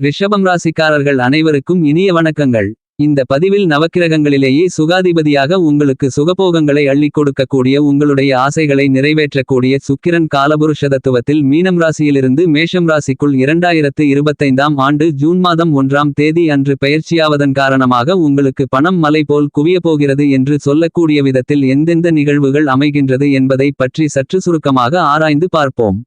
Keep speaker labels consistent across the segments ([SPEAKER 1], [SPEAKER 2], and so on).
[SPEAKER 1] ரிஷபம் ராசிக்காரர்கள் அனைவருக்கும் இனிய வணக்கங்கள். இந்த பதிவில் நவக்கிரகங்களிலேயே சுகாதிபதியாக உங்களுக்கு சுகபோகங்களை அள்ளிக் கொடுக்கக்கூடிய உங்களுடைய ஆசைகளை நிறைவேற்றக்கூடிய சுக்கிரன் காலபுருஷதத்துவத்தில் மீனம் ராசியிலிருந்து மேஷம் ராசிக்குள் இரண்டாயிரத்து இருபத்தைந்தாம் ஆண்டு ஜூன் மாதம் ஒன்றாம் தேதி அன்று பெயர்ச்சியாவதன் காரணமாக உங்களுக்கு பணம் மலை போல் குவிய போகிறது என்று சொல்லக்கூடிய விதத்தில் எந்தெந்த நிகழ்வுகள் அமைகின்றது என்பதை பற்றி சற்று சுருக்கமாக ஆராய்ந்து பார்ப்போம்.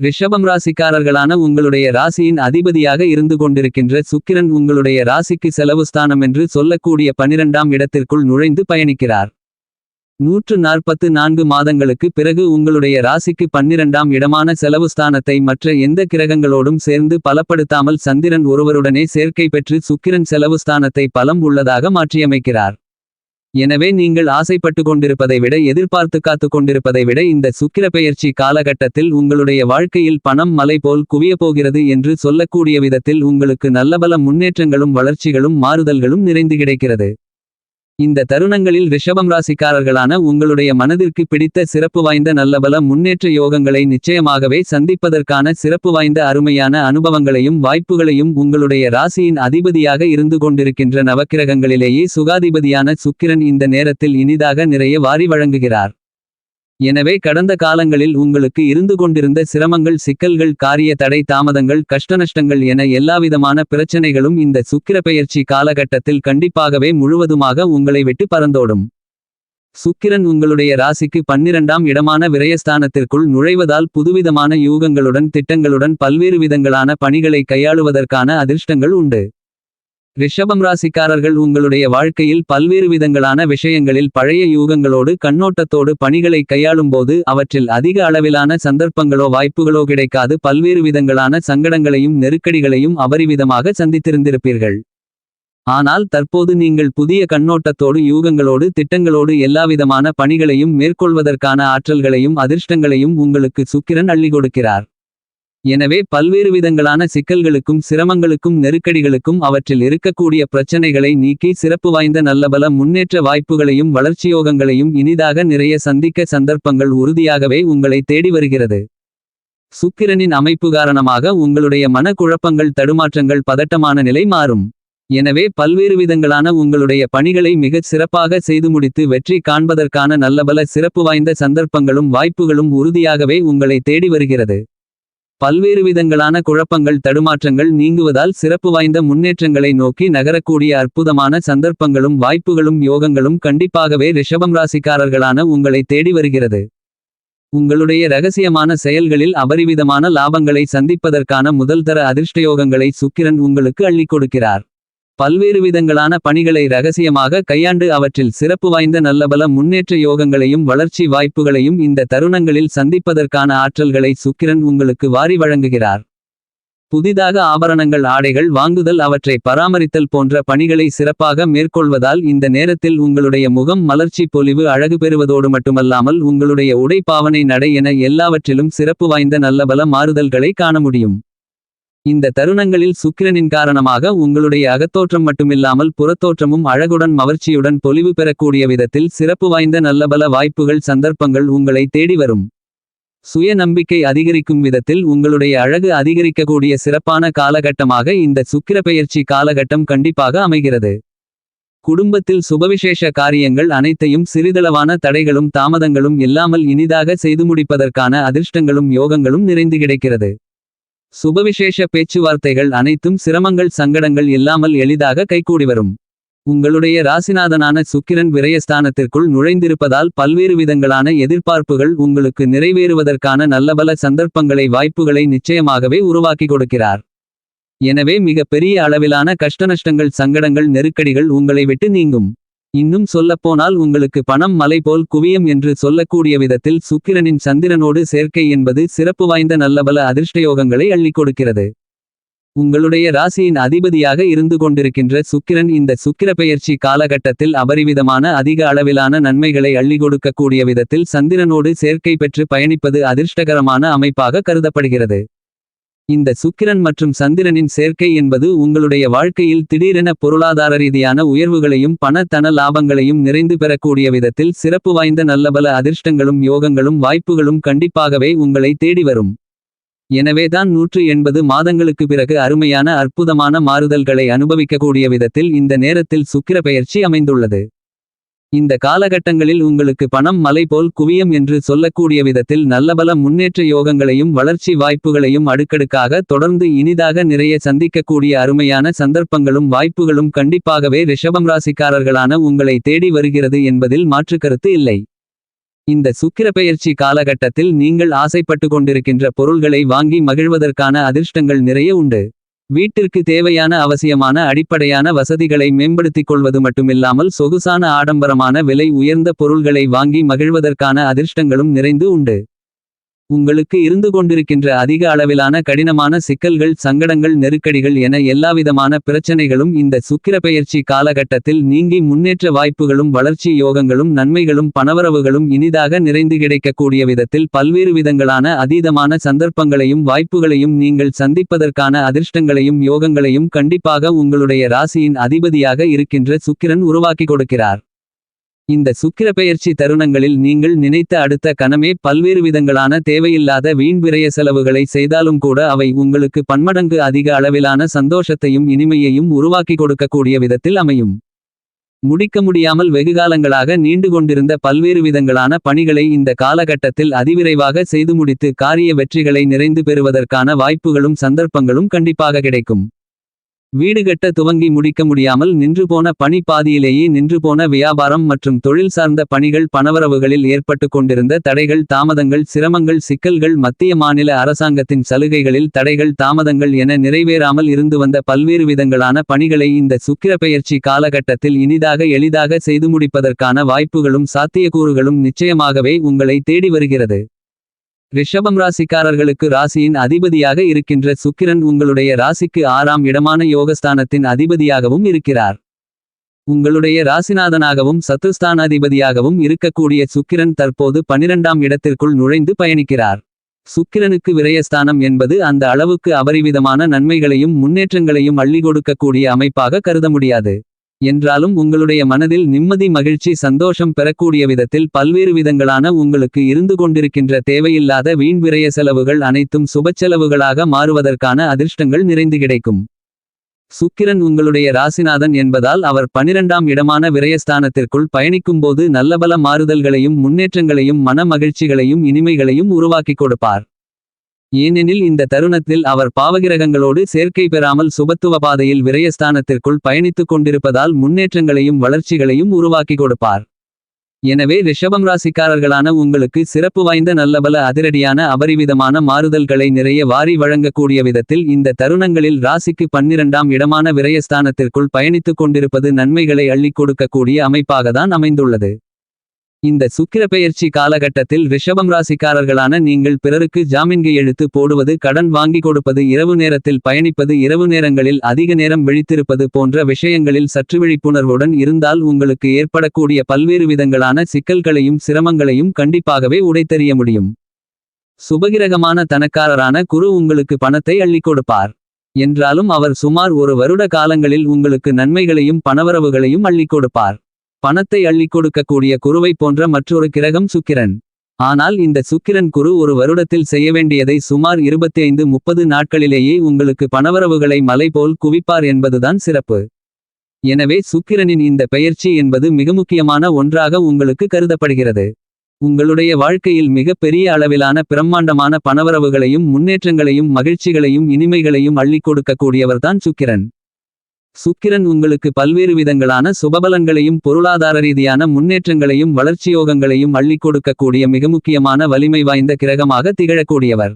[SPEAKER 1] ரிஷபம் ராசிக்காரர்களான உங்களுடைய ராசியின் அதிபதியாக இருந்து கொண்டிருக்கின்ற சுக்கிரன் உங்களுடைய ராசிக்கு செலவு ஸ்தானம் என்று சொல்லக்கூடிய பனிரெண்டாம் இடத்திற்குள் நுழைந்து பயணிக்கிறார். நூற்று நாற்பத்து நான்கு மாதங்களுக்கு பிறகு உங்களுடைய ராசிக்கு பன்னிரண்டாம் இடமான செலவு ஸ்தானத்தை மற்ற எந்த கிரகங்களோடும் சேர்ந்து பலப்படுத்தாமல் சந்திரன் ஒருவருடனே சேர்க்கை பெற்று சுக்கிரன் செலவு ஸ்தானத்தை பலம் உள்ளதாக மாற்றியமைக்கிறார். எனவே நீங்கள் ஆசைப்பட்டு கொண்டிருப்பதை விட எதிர்பார்த்து காத்து கொண்டிருப்பதை விட இந்த சுக்கிர பெயர்ச்சி காலகட்டத்தில் உங்களுடைய வாழ்க்கையில் பணம் மலை போல் குவிய போகிறது என்று சொல்லக்கூடிய விதத்தில் உங்களுக்கு நல்லபல முன்னேற்றங்களும் வளர்ச்சிகளும் மாறுதல்களும் நிறைந்து கிடைக்கிறது. இந்த தருணங்களில் ரிஷபம் ராசிக்காரர்களான உங்களுடைய மனதிற்கு பிடித்த சிறப்பு வாய்ந்த நல்லபல முன்னேற்ற யோகங்களை நிச்சயமாகவே சந்திப்பதற்கான சிறப்பு வாய்ந்த அருமையான அனுபவங்களையும் வாய்ப்புகளையும் உங்களுடைய ராசியின் அதிபதியாக இருந்து கொண்டிருக்கின்ற நவக்கிரகங்களிலேயே சுகாதிபதியான சுக்கிரன் இந்த நேரத்தில் இனிதாக நிறைய வாரி வழங்குகிறார். எனவே கடந்த காலங்களில் உங்களுக்கு இருந்து கொண்டிருந்த சிரமங்கள் சிக்கல்கள் காரிய தடை தாமதங்கள் கஷ்டநஷ்டங்கள் என எல்லாவிதமான பிரச்சனைகளும் இந்த சுக்கிரப்பெயர்ச்சி காலகட்டத்தில் கண்டிப்பாகவே முழுவதுமாக உங்களை விட்டு பறந்தோடும். சுக்கிரன் உங்களுடைய ராசிக்கு பன்னிரண்டாம் இடமான விரயஸ்தானத்திற்குள் நுழைவதால் புதுவிதமான யூகங்களுடன் திட்டங்களுடன் பல்வேறு விதங்களான பணிகளை கையாளுவதற்கான அதிர்ஷ்டங்கள் உண்டு. ரிஷபம் ராசிக்காரர்கள் உங்களுடைய வாழ்க்கையில் பல்வேறு விதங்களான விஷயங்களில் பழைய யூகங்களோடு கண்ணோட்டத்தோடு பணிகளை கையாளும்போது அவற்றில் அதிக அளவிலான சந்தர்ப்பங்களோ வாய்ப்புகளோ கிடைக்காது. பல்வேறு விதங்களான சங்கடங்களையும் நெருக்கடிகளையும் அபரிவிதமாக சந்தித்திருந்திருப்பீர்கள். ஆனால் தற்போது நீங்கள் புதிய கண்ணோட்டத்தோடு யூகங்களோடு திட்டங்களோடு எல்லாவிதமான பணிகளையும் மேற்கொள்வதற்கான ஆற்றல்களையும் அதிர்ஷ்டங்களையும் உங்களுக்கு சுக்கிரன் அள்ளி கொடுக்கிறார். எனவே பல்வேறு விதங்களான சிக்கல்களுக்கும் சிரமங்களுக்கும் நெருக்கடிகளுக்கும் அவற்றில் இருக்கக்கூடிய பிரச்சனைகளை நீக்கி சிறப்பு வாய்ந்த நல்லபல முன்னேற்ற வாய்ப்புகளையும் வளர்ச்சியோகங்களையும் இனிதாக நிறைய சந்திக்க சந்தர்ப்பங்கள் உறுதியாகவே உங்களை தேடி வருகிறது. சுக்கிரனின் அமைப்பு காரணமாக உங்களுடைய மன குழப்பங்கள் தடுமாற்றங்கள் பதட்டமான நிலை மாறும். எனவே பல்வேறு விதங்களான உங்களுடைய பணிகளை மிகச் சிறப்பாக செய்து முடித்து வெற்றி காண்பதற்கான நல்லபல சிறப்பு வாய்ந்த சந்தர்ப்பங்களும் வாய்ப்புகளும் உறுதியாகவே உங்களை தேடி வருகிறது. பல்வேறு விதங்களான குழப்பங்கள் தடுமாற்றங்கள் நீங்குவதால் சிறப்பு வாய்ந்த முன்னேற்றங்களை நோக்கி நகரக்கூடிய அற்புதமான சந்தர்ப்பங்களும் வாய்ப்புகளும் யோகங்களும் கண்டிப்பாகவே ரிஷபம் ராசிக்காரர்களான உங்களை தேடி வருகிறது. உங்களுடைய ரகசியமான செயல்களில் அபரிவிதமான லாபங்களை சந்திப்பதற்கான முதல்தர அதிர்ஷ்டயோகங்களை சுக்கிரன் உங்களுக்கு அள்ளிக் கொடுக்கிறார். பல்வேறு விதங்களான பணிகளை ரகசியமாக கையாண்டு அவற்றில் சிறப்பு வாய்ந்த நல்லபல முன்னேற்ற யோகங்களையும் வளர்ச்சி வாய்ப்புகளையும் இந்த தருணங்களில் சந்திப்பதற்கான ஆற்றல்களை சுக்கிரன் உங்களுக்கு வாரி வழங்குகிறார். புதிதாக ஆபரணங்கள் ஆடைகள் வாங்குதல் அவற்றை பராமரித்தல் போன்ற பணிகளை சிறப்பாக மேற்கொள்வதால் இந்த நேரத்தில் உங்களுடைய முகம் மலர்ச்சி பொலிவு அழகு பெறுவதோடு மட்டுமல்லாமல் உங்களுடைய உடை பாவனை நடை என எல்லாவற்றிலும் சிறப்பு வாய்ந்த நல்லபல மாறுதல்களை காண முடியும். இந்த தருணங்களில் சுக்கிரனின் காரணமாக உங்களுடைய அகத்தோற்றம் மட்டுமில்லாமல் புறத்தோற்றமும் அழகுடன் மவர்ச்சியுடன் பொலிவு பெறக்கூடிய விதத்தில் சிறப்பு வாய்ந்த நல்லபல வாய்ப்புகள் சந்தர்ப்பங்கள் உங்களை தேடி வரும். சுய நம்பிக்கை அதிகரிக்கும் விதத்தில் உங்களுடைய அழகு அதிகரிக்கக்கூடிய சிறப்பான காலகட்டமாக இந்த சுக்கிர பெயர்ச்சி காலகட்டம் கண்டிப்பாக அமைகிறது. குடும்பத்தில் சுபவிசேஷ காரியங்கள் அனைத்தையும் சிறிதளவான தடைகளும் தாமதங்களும் இல்லாமல் இனிதாக செய்து முடிப்பதற்கான அதிர்ஷ்டங்களும் யோகங்களும் நிறைந்து கிடைக்கிறது. சுபவிசேஷ பேச்சுவார்த்தைகள் அனைத்தும் சிரமங்கள் சங்கடங்கள் இல்லாமல் எளிதாக கைகூடி வரும். உங்களுடைய ராசிநாதனான சுக்கிரன் விரயஸ்தானத்திற்குள் நுழைந்திருப்பதால் பல்வேறு விதங்களான எதிர்பார்ப்புகள் உங்களுக்கு நிறைவேறுவதற்கான நல்லபல சந்தர்ப்பங்களை வாய்ப்புகளை நிச்சயமாகவே உருவாக்கி கொடுக்கிறார். எனவே மிக பெரிய அளவிலான கஷ்டநஷ்டங்கள் சங்கடங்கள் நெருக்கடிகள் உங்களை விட்டு நீங்கும். இன்னும் சொல்லப்போனால் உங்களுக்கு பணம் மலை போல் குவியம் என்று சொல்லக்கூடிய விதத்தில் சுக்கிரனின் சந்திரனோடு சேர்க்கை என்பது சிறப்பு வாய்ந்த நல்லபல அதிர்ஷ்டயோகங்களை அள்ளிக் கொடுக்கிறது. உங்களுடைய ராசியின் அதிபதியாக இருந்து கொண்டிருக்கின்ற சுக்கிரன் இந்த சுக்கிர பெயர்ச்சி காலகட்டத்தில் அபரிவிதமான அதிக அளவிலான நன்மைகளை அள்ளி கொடுக்கக்கூடிய விதத்தில் சந்திரனோடு சேர்க்கை பெற்று பயணிப்பது அதிர்ஷ்டகரமான அமைப்பாக கருதப்படுகிறது. இந்த சுக்கிரன் மற்றும் சந்திரனின் சேர்க்கை என்பது உங்களுடைய வாழ்க்கையில் திடீரென பொருளாதார ரீதியான உயர்வுகளையும் பண தன லாபங்களையும் நிறைந்து பெறக்கூடிய விதத்தில் சிறப்பு வாய்ந்த நல்லபல அதிர்ஷ்டங்களும் யோகங்களும் வாய்ப்புகளும் கண்டிப்பாகவே உங்களை தேடி வரும். எனவேதான் நூற்று எண்பது மாதங்களுக்கு பிறகு அருமையான அற்புதமான மாறுதல்களை அனுபவிக்கக்கூடிய விதத்தில் இந்த நேரத்தில் சுக்கிர பெயர்ச்சி அமைந்துள்ளது. இந்த காலகட்டங்களில் உங்களுக்கு பணம் மலை போல் குவியம் என்று சொல்லக்கூடிய விதத்தில் நல்லபல முன்னேற்ற யோகங்களையும் வளர்ச்சி வாய்ப்புகளையும் அடுக்கடுக்காக தொடர்ந்து இனிதாக நிறைய சந்திக்கக்கூடிய அருமையான சந்தர்ப்பங்களும் வாய்ப்புகளும் கண்டிப்பாகவே ரிஷபம் ராசிக்காரர்களான உங்களை தேடி வருகிறது என்பதில் மாற்றுக்கருத்து இல்லை. இந்த சுக்கிரப்பெயர்ச்சி காலகட்டத்தில் நீங்கள் ஆசைப்பட்டு கொண்டிருக்கின்ற பொருள்களை வாங்கி மகிழ்வதற்கான அதிர்ஷ்டங்கள் நிறைய உண்டு. வீட்டிற்கு தேவையான அவசியமான அடிப்படையான வசதிகளை மேம்படுத்திக் கொள்வது மட்டுமில்லாமல் சொகுசான ஆடம்பரமான விலை உயர்ந்த பொருள்களை வாங்கி மகிழ்வதற்கான அதிர்ஷ்டங்களும் நிறைந்து உண்டு. உங்களுக்கு இருந்து கொண்டிருக்கின்ற அதிக அளவிலான கடினமான சிக்கல்கள் சங்கடங்கள் நெருக்கடிகள் என எல்லாவிதமான பிரச்சனைகளும் இந்த சுக்கிர பெயர்ச்சி காலகட்டத்தில் நீங்கி முன்னேற்ற வாய்ப்புகளும் வளர்ச்சி யோகங்களும் நன்மைகளும் பணவரவுகளும் இனிதாக நிறைந்து கிடைக்கக்கூடிய விதத்தில் பல்வேறு விதங்களான அதீதமான சந்தர்ப்பங்களையும் வாய்ப்புகளையும் நீங்கள் சந்திப்பதற்கான அதிர்ஷ்டங்களையும் யோகங்களையும் கண்டிப்பாக உங்களுடைய ராசியின் அதிபதியாக இருக்கின்ற சுக்கிரன் உருவாக்கி கொடுக்கிறார். இந்த சுக்கிர பெயர்ச்சி தருணங்களில் நீங்கள் நினைத்த அடுத்த கணமே பல்வேறு விதங்களான தேவையில்லாத வீண்விரைய செலவுகளை செய்தாலும் கூட அவை உங்களுக்கு பன்மடங்கு அதிக அளவிலான சந்தோஷத்தையும் இனிமையையும் உருவாக்கி கொடுக்கக்கூடிய விதத்தில் அமையும். முடிக்க முடியாமல் வெகுகாலங்களாக நீண்டு கொண்டிருந்த பல்வேறு விதங்களான பணிகளை இந்த காலகட்டத்தில் அதிவிரைவாக செய்து முடித்து காரிய வெற்றிகளை நிறைந்து பெறுவதற்கான வாய்ப்புகளும் சந்தர்ப்பங்களும் கண்டிப்பாக கிடைக்கும். வீடு கட்ட துவங்கி முடிக்க முடியாமல் நின்று போன பணி பாதியிலேயே நின்று போன வியாபாரம் மற்றும் தொழில் சார்ந்த பணிகள் பணவரவுகளில் ஏற்பட்டு கொண்டிருந்த தடைகள் தாமதங்கள் சிரமங்கள் சிக்கல்கள் மத்திய மாநில அரசாங்கத்தின் சலுகைகளில் தடைகள் தாமதங்கள் என நிறைவேறாமல் இருந்து வந்த பல்வேறு விதங்களான பணிகளை இந்த சுக்கிர பெயர்ச்சி காலகட்டத்தில் இனிதாக எளிதாக செய்து முடிப்பதற்கான வாய்ப்புகளும் சாத்தியக்கூறுகளும் நிச்சயமாகவே உங்களை தேடி வருகிறது. ரிஷபம் ராசிக்காரர்களுக்கு ராசியின் அதிபதியாக இருக்கின்ற சுக்கிரன் உங்களுடைய ராசிக்கு ஆறாம் இடமான யோகஸ்தானத்தின் அதிபதியாகவும் இருக்கிறார். உங்களுடைய ராசிநாதனாகவும் சத்துஸ்தானாதிபதியாகவும் இருக்கக்கூடிய சுக்கிரன் தற்போது பனிரெண்டாம் இடத்திற்குள் நுழைந்து பயணிக்கிறார். சுக்கிரனுக்கு விரயஸ்தானம் என்பது அந்த அளவுக்கு அபரிவிதமான நன்மைகளையும் முன்னேற்றங்களையும் அள்ளி கொடுக்கக்கூடிய அமைப்பாக கருத முடியாது. என்றாலும் உங்களுடைய மனதில் நிம்மதி மகிழ்ச்சி சந்தோஷம் பெறக்கூடிய விதத்தில் பல்வேறு விதங்களான உங்களுக்கு இருந்து கொண்டிருக்கின்ற தேவையில்லாத வீண் விரய செலவுகள் அனைத்தும் சுபச்செலவுகளாக மாறுவதற்கான அதிர்ஷ்டங்கள் நிறைந்து கிடைக்கும். சுக்கிரன் உங்களுடைய ராசிநாதன் என்பதால் அவர் பனிரெண்டாம் இடமான விரயஸ்தானத்திற்குள் பயணிக்கும்போது நல்லபல மாறுதல்களையும் முன்னேற்றங்களையும் மன மகிழ்ச்சிகளையும் இனிமைகளையும் உருவாக்கிக் கொடுப்பார். ஏனெனில் இந்த தருணத்தில் அவர் பாவகிரகங்களோடு சேர்க்கை பெறாமல் சுபத்துவ பாதையில் விரயஸ்தானத்திற்குள் பயணித்துக் கொண்டிருப்பதால் முன்னேற்றங்களையும் வளர்ச்சிகளையும் உருவாக்கி கொடுப்பார். எனவே ரிஷபம் ராசிக்காரர்களான உங்களுக்கு சிறப்பு வாய்ந்த நல்லபல அதிரடியான அபரிவிதமான மாறுதல்களை நிறைய வாரி வழங்கக்கூடிய விதத்தில் இந்த தருணங்களில் ராசிக்கு பன்னிரண்டாம் இடமான விரயஸ்தானத்திற்குள் பயணித்துக் கொண்டிருப்பது நன்மைகளை அள்ளிக் கொடுக்கக்கூடிய அமைப்பாகத்தான் அமைந்துள்ளது. இந்த சுக்கிர பெயர்ச்சி காலகட்டத்தில் ரிஷபம் ராசிக்காரர்களான நீங்கள் பிறருக்கு ஜாமீன்கை எழுத்து போடுவது கடன் வாங்கி கொடுப்பது இரவு நேரத்தில் பயணிப்பது இரவு நேரங்களில் அதிக நேரம் விழித்திருப்பது போன்ற விஷயங்களில் சற்று விழிப்புணர்வுடன் இருந்தால் உங்களுக்கு ஏற்படக்கூடிய பல்வேறு விதங்களான சிக்கல்களையும் சிரமங்களையும் கண்டிப்பாகவே உடைத்தெறிய முடியும். சுபகிரகமான தனக்காரரான குரு உங்களுக்கு பணத்தை அள்ளிக் கொடுப்பார். என்றாலும் அவர் சுமார் ஒரு வருட காலங்களில் உங்களுக்கு நன்மைகளையும் பணவரவுகளையும் அள்ளிக் கொடுப்பார். பணத்தை அள்ளிக் கொடுக்கக்கூடிய குருவை போன்ற மற்றொரு கிரகம் சுக்கிரன். ஆனால் இந்த சுக்கிரன் குரு ஒரு வருடத்தில் செய்ய வேண்டியதை சுமார் 25 முப்பது நாட்களிலேயே உங்களுக்கு பணவரவுகளை மலை போல் குவிப்பார் என்பதுதான் சிறப்பு. எனவே சுக்கிரனின் இந்த பெயர்ச்சி என்பது மிக முக்கியமான ஒன்றாக உங்களுக்கு கருதப்படுகிறது. உங்களுடைய வாழ்க்கையில் மிக பெரிய அளவிலான பிரம்மாண்டமான பணவரவுகளையும் முன்னேற்றங்களையும் மகிழ்ச்சிகளையும் இனிமைகளையும் அள்ளிக் கொடுக்கக்கூடியவர்தான் சுக்கிரன். சுக்கிரன் உங்களுக்கு பல்வேறு விதங்களான சுபபலன்களையும் பொருளாதார ரீதியான முன்னேற்றங்களையும் வளர்ச்சியோகங்களையும் அள்ளிக் கொடுக்கக்கூடிய மிக முக்கியமான வலிமை வாய்ந்த கிரகமாக திகழக்கூடியவர்.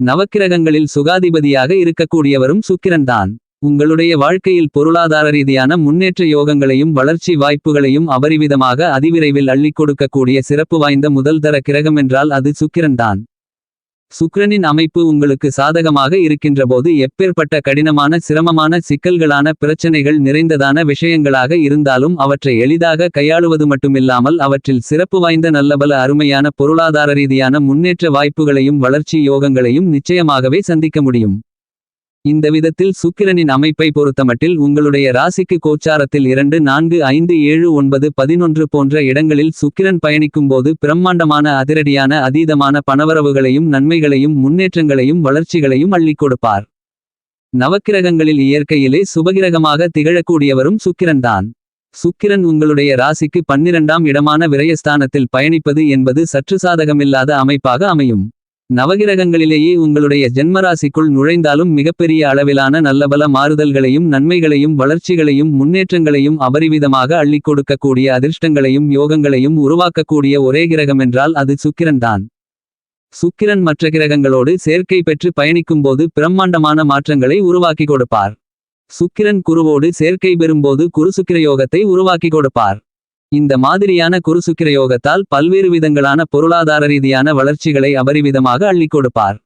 [SPEAKER 1] நவக்கிரகங்களில் சுகாதிபதியாக இருக்கக்கூடியவரும் சுக்கிரன்தான். உங்களுடைய வாழ்க்கையில் பொருளாதார ரீதியான முன்னேற்ற யோகங்களையும் வளர்ச்சி வாய்ப்புகளையும் அபரிவிதமாக அதிவிரைவில் அள்ளிக் கொடுக்கக்கூடிய சிறப்பு வாய்ந்த முதல் தர கிரகமென்றால் அது சுக்கிரன்தான். சுக்கிரனின் அமைப்பு உங்களுக்கு சாதகமாக இருக்கின்றபோது எப்பேற்பட்ட கடினமான சிரமமான சிக்கல்களான பிரச்சனைகள் நிறைந்ததான விஷயங்களாக இருந்தாலும் அவற்றை எளிதாக கையாளுவது மட்டுமில்லாமல் அவற்றில் சிறப்பு வாய்ந்த நல்லபல அருமையான பொருளாதார ரீதியான முன்னேற்ற வாய்ப்புகளையும் வளர்ச்சி யோகங்களையும் நிச்சயமாகவே சந்திக்க முடியும். இந்த விதத்தில் சுக்கிரனின் அமைப்பை பொறுத்தமட்டில் உங்களுடைய ராசிக்கு கோச்சாரத்தில் இரண்டு நான்கு ஐந்து ஏழு ஒன்பது பதினொன்று போன்ற இடங்களில் சுக்கிரன் பயணிக்கும்போது பிரம்மாண்டமான அதிரடியான அதீதமான பணவரவுகளையும் நன்மைகளையும் முன்னேற்றங்களையும் வளர்ச்சிகளையும் அள்ளிக் கொடுப்பார். நவக்கிரகங்களில் இயற்கையிலே சுபகிரகமாக திகழக்கூடியவரும் சுக்கிரன்தான். சுக்கிரன் உங்களுடைய ராசிக்கு பன்னிரண்டாம் இடமான விரயஸ்தானத்தில் பயணிப்பது என்பது சற்று சாதகமில்லாத அமைப்பாக அமையும். நவகிரகங்களிலேயே உங்களுடைய ஜென்மராசிக்குள் நுழைந்தாலும் மிகப்பெரிய அளவிலான நல்லபல மாறுதல்களையும் நன்மைகளையும் வளர்ச்சிகளையும் முன்னேற்றங்களையும் அபரிவிதமாக அள்ளிக் கொடுக்கக்கூடிய அதிர்ஷ்டங்களையும் யோகங்களையும் உருவாக்கக்கூடிய ஒரே கிரகமென்றால் அது சுக்கிரன்தான் சுக்கிரன் மற்ற கிரகங்களோடு சேர்க்கை பெற்று பயணிக்கும்போது பிரம்மாண்டமான மாற்றங்களை உருவாக்கி கொடுப்பார். சுக்கிரன் குருவோடு சேர்க்கை பெறும்போது குருசுக்கிர யோகத்தை உருவாக்கி கொடுப்பார். இந்த மாதிரியான குருசுக்கிரயோகத்தால் பல்வேறு விதங்களான பொருளாதார ரீதியான வளர்ச்சிகளை அபரிவிதமாக அள்ளிக் கொடுப்பார்.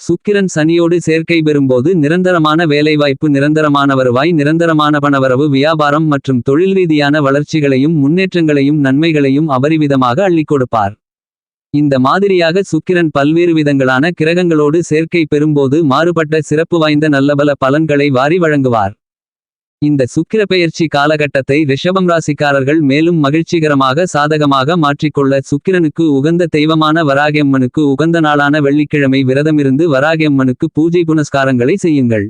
[SPEAKER 1] சுக்கிரன் சனியோடு சேர்க்கை பெறும்போது நிரந்தரமான வேலைவாய்ப்பு நிரந்தரமான வருவாய் நிரந்தரமான பணவரவு வியாபாரம் மற்றும் தொழில் ரீதியான வளர்ச்சிகளையும் முன்னேற்றங்களையும் நன்மைகளையும் அபரிவிதமாக அள்ளிக் கொடுப்பார். இந்த மாதிரியாக சுக்கிரன் பல்வேறு விதங்களான கிரகங்களோடு சேர்க்கை பெறும்போது மாறுபட்ட சிறப்பு வாய்ந்த நல்லபல பலன்களை வாரி வழங்குவார். இந்த சுக்கிர பெயர்ச்சி காலகட்டத்தை ரிஷபம் ராசிக்காரர்கள் மேலும் மகிழ்ச்சிகரமாக சாதகமாக மாற்றிக்கொள்ள சுக்கிரனுக்கு உகந்த தெய்வமான வராகியம்மனுக்கு உகந்த நாளான வெள்ளிக்கிழமை விரதமிருந்து வராகியம்மனுக்கு பூஜை புனஸ்காரங்களை செய்யுங்கள்.